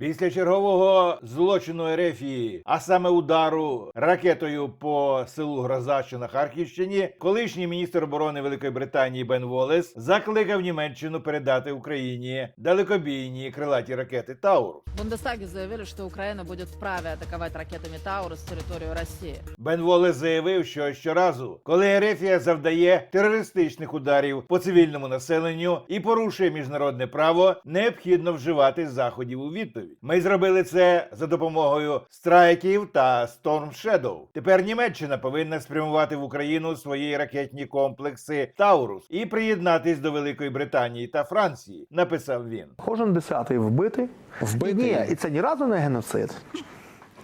Після чергового злочину Ерефії, а саме удару ракетою по селу Гроза, що на Харківщині, колишній міністр оборони Великої Британії Бен Волес закликав Німеччину передати Україні далекобійні крилаті ракети Таурус. В Бундестаге заявили, что Украина будет вправе атаковать ракетами Таурус территорию России. Бен Волес заявив, що щоразу, коли Ерефія завдає терористичних ударів по цивільному населенню і порушує міжнародне право, необхідно вживати заходів у відповідь. Ми зробили це за допомогою страйків та Storm Shadow. Тепер Німеччина повинна спрямувати в Україну свої ракетні комплекси Таурус і приєднатись до Великої Британії та Франції. Написав він. Кожен десятий вбитий. Вбитий? Ні, і це ні разу не геноцид.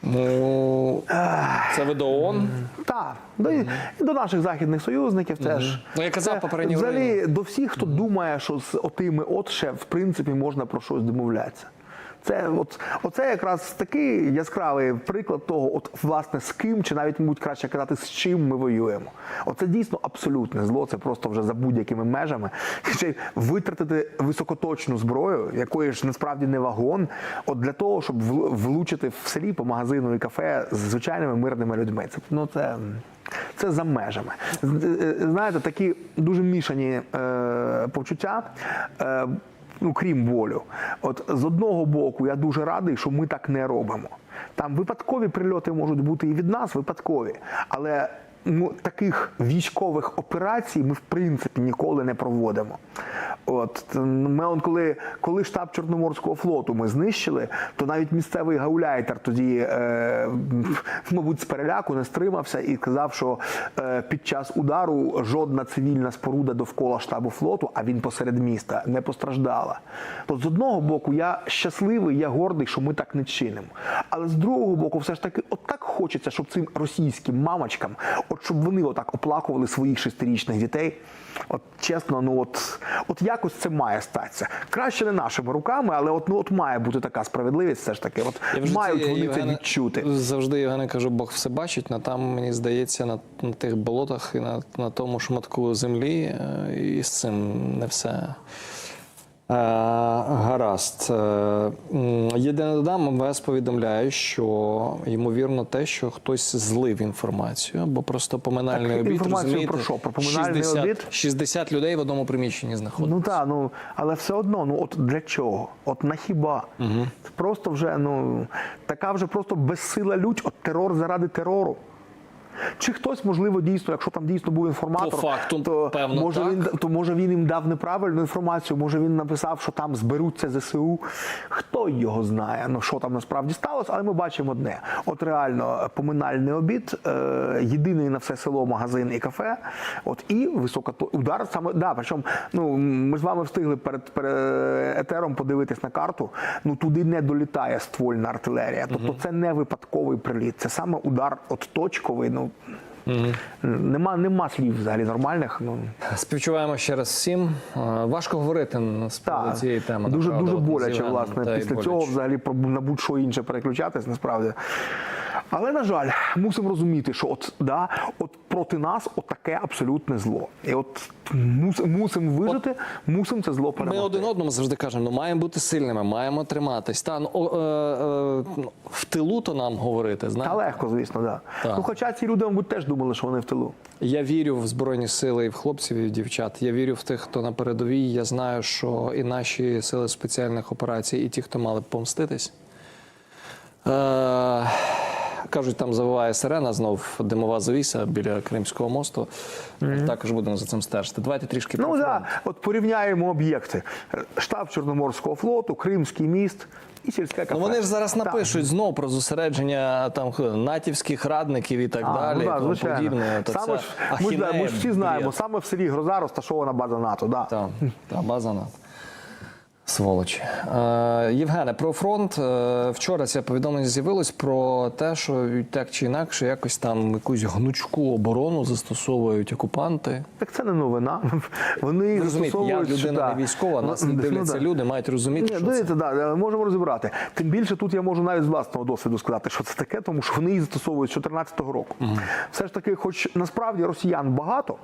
Ну, це ви до ООН? Так, до, і до наших західних союзників теж. Ну, я казав попередньо Взагалі, до всіх, хто думає, що з отими от ще в принципі можна про щось домовлятися. Це от оце якраз такий яскравий приклад того, от власне з ким, чи навіть мабуть краще казати, з чим ми воюємо. Оце дійсно абсолютне зло. Це просто вже за будь-якими межами. Ще витратити високоточну зброю, якої ж насправді не вагон, от для того, щоб вл- влучити в селі по магазину і кафе з звичайними мирними людьми. Це ну це. Це за межами. З- е, Знаєте, такі дуже мішані е, почуття. Е, ну, крім болю. От з одного боку, я дуже радий, що ми так не робимо. Там випадкові прильоти можуть бути і від нас, випадкові. Але ну, таких військових операцій ми в принципі ніколи не проводимо. От ми, он, коли, коли штаб Чорноморського флоту ми знищили, то навіть місцевий гауляйтер тоді, е, мабуть, з переляку не стримався і казав, що е, під час удару жодна цивільна споруда довкола штабу флоту, а він посеред міста, не постраждала. То з одного боку, я щасливий, я гордий, що ми так не чинимо. Але з другого боку, все ж таки, от так хочеться, щоб цим російським мамочкам, от щоб вони отак оплакували своїх шестирічних дітей. От чесно, ну от, от якось це має статися. Краще не нашими руками, але от, ну, от має бути така справедливість, все ж таки. От Я мають вони це Євгене, відчути. Завжди Євгене кажу, Бог все бачить. На там мені здається, на, на тих болотах і на, на тому шматку землі, е, і з цим не все. Е, гаразд. Е, Єдине додам, МВС повідомляє, що ймовірно те, що хтось злив інформацію, або просто поминальний Так, обід. розумієте, про що? Про поминальний 60, обід? 60 людей в одному приміщенні знаходяться. Ну так, ну але все одно, ну от для чого? От на хіба? Це просто вже ну така вже просто безсила лють, от терор заради терору. Чи хтось, можливо, дійсно, якщо там дійсно був інформатор, По факту, то певно, може так. він то може він їм дав неправильну інформацію, може він написав, що там зберуться ЗСУ. Хто його знає? Ну що там насправді сталося, але ми бачимо одне: от реально поминальний обід, е, єдиний на все село магазин і кафе. От і висока удар саме да. Причому ну ми з вами встигли перед, перед етером подивитись на карту. Ну туди не долітає ствольна артилерія. Тобто це не випадковий приліт, це саме удар от точковий. Ну нема, нема слів взагалі нормальних. Ну Співчуваємо ще раз всім. Важко говорити з цієї теми. дуже дуже боляче, власне, та після боляче. цього взагалі на будь-що інше переключатись, насправді. Але на жаль, мусимо розуміти, що от да, от проти нас от таке абсолютне зло. І от мус, мусимо вижити, мусимо це зло Ми один одному завжди кажемо, ну маємо бути сильними, маємо триматись. Та ну, о, е, е, ну, в тилу то нам говорити. Та легко, звісно, да. Так. Ну, хоча ці люди, мабуть, теж думали, що вони в тилу. Я вірю в збройні сили і в хлопців, і в дівчат. Я вірю в тих, хто на передовій. Я знаю, що і наші сили спеціальних операцій, і ті, хто мали б помститись. Е, кажуть, там завиває сирена, знов димова завіса біля Кримського мосту. Також будемо за цим стежити. Давайте трішки Ну так, да, от порівняємо об'єкти: штаб Чорноморського флоту, Кримський міст і сільське кафе. Ну вони ж зараз Так. напишуть знов про зосередження там натівських радників і так А, далі, ну, да, тому звичайно. подібне. То Саме ж, ми, ж, да, ми ж всі знаємо, саме в селі Гроза розташована база НАТО. Да. Та, та база НАТО. Сволочі. Е, Євгене, про фронт. Е, вчора це повідомлення з'явилось про те, що так чи інакше якось там якусь гнучку оборону застосовують окупанти. Так це не новина. Вони розумієте, я людина не військова, нас Ну, не ну, дивляться да. люди, мають розуміти, Ні, що це. дивіться, да, можемо розібрати. Тим більше тут я можу навіть з власного досвіду сказати, що це таке, тому що вони її застосовують з 2014 року. Все ж таки, хоч насправді росіян багато,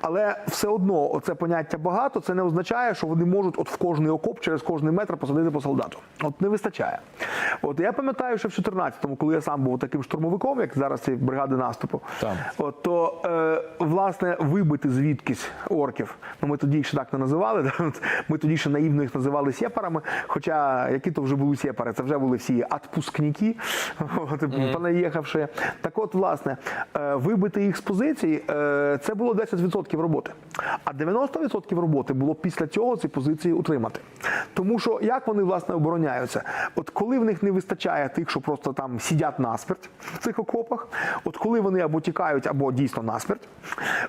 Але все одно оце поняття багато, це не означає, що вони можуть от в кожний окоп через кожний метр посадити по солдату. От не вистачає. От я пам'ятаю, що в 14-му, коли я сам був таким штурмовиком, як зараз ці бригади наступу, Так. от, то е, власне вибити звідкись орків. Ну ми тоді їх ще так не називали. Ми тоді ще наївно їх називали сєпарами. Хоча які то вже були сєпари, це вже були всі отпускники, от, понаїхавши. Так от, власне, е, вибити їх з позицій е, це було 10% роботи. А 90% роботи було після цього ці позиції утримати. Тому що як вони власне обороняються? От коли в них не вистачає тих, що просто там сидять насмерть в цих окопах, от коли вони або тікають, або дійсно насмерть,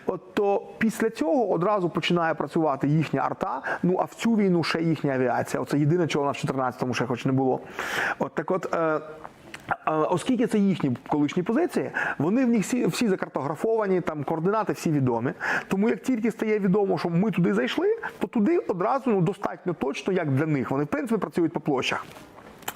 от то після цього одразу починає працювати їхня арта. Ну а в цю війну ще їхня авіація. Оце єдине, чого нас в 14-му ще хоч не було. От так от. Е, Оскільки це їхні колишні позиції, вони в них всі, всі закартографовані, там координати всі відомі. Тому як тільки стає відомо, що ми туди зайшли, то туди одразу ну, достатньо точно, як для них. Вони в принципі працюють по площах.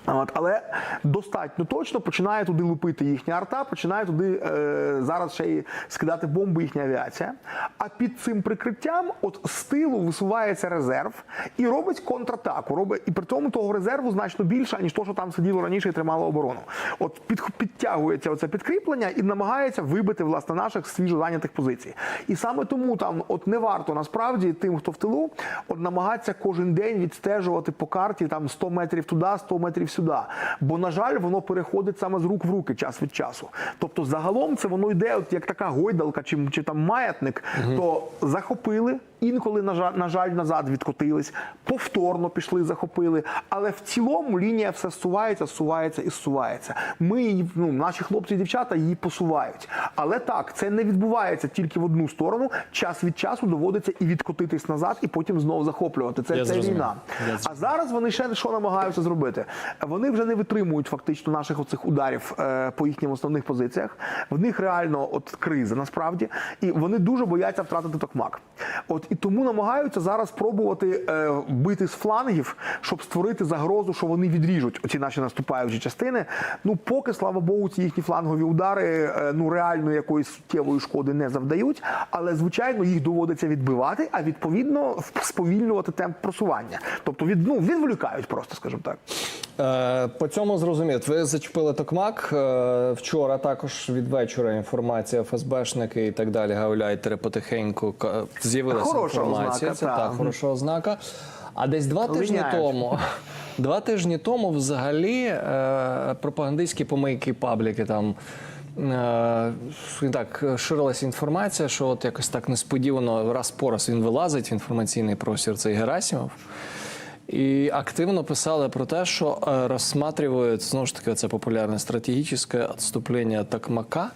От, але достатньо точно починає туди лупити їхня арта, починає туди е, зараз ще й скидати бомби їхня авіація. А під цим прикриттям, от з тилу висувається резерв і робить контратаку. Робить, і при тому того резерву значно більше, ніж то, що там сиділо раніше і тримало оборону. От під, підтягується оце підкріплення і намагається вибити власне наших свіжо зайнятих позицій. І саме тому там от не варто насправді тим, хто в тилу, от намагатися кожен день відстежувати по карті там 100 метрів туди, 100 метрів сюди. Бо, на жаль, воно переходить саме з рук в руки час від часу. Тобто, загалом це воно йде, от як така гойдалка чи, чи там маятник, то захопили. Інколи, на жаль, на жаль, назад відкотились, повторно пішли, захопили. Але в цілому лінія все зсувається, зсувається і зсувається. Ми її, ну, наші хлопці і дівчата її посувають. Але так, це не відбувається тільки в одну сторону. Час від часу доводиться і відкотитись назад, і потім знову захоплювати. Це, це війна. Я А зараз вони ще що намагаються зробити? Вони вже не витримують фактично наших оцих ударів е, по їхнім основних позиціях. В них реально от криза насправді, і вони дуже бояться втратити токмак. От і тому намагаються зараз спробувати е, бити з флангів, щоб створити загрозу, що вони відріжуть оці наші наступаючі частини. Ну поки слава Богу, ці їхні флангові удари е, ну реально якоїсь суттєвої шкоди не завдають. Але звичайно їх доводиться відбивати, а відповідно сповільнювати темп просування. Тобто від ну відволікають просто, скажімо так. Е, По цьому зрозумів. Ви зачепили токмак. Е, Вчора також від вечора інформація ФСБшники і так далі. Гауляйтери потихеньку з'явилася інформація. ознака, Це та. так, хороша ознака. А десь два тижні тому. Два тижні тому взагалі е, пропагандистські помийки пабліки там. Так, ширилася інформація, що от якось так несподівано раз по раз він вилазить в інформаційний простір цей Герасимов. І активно писали про те, що е, розсматривають знову ж таки це популярне стратегічне відступлення Токмака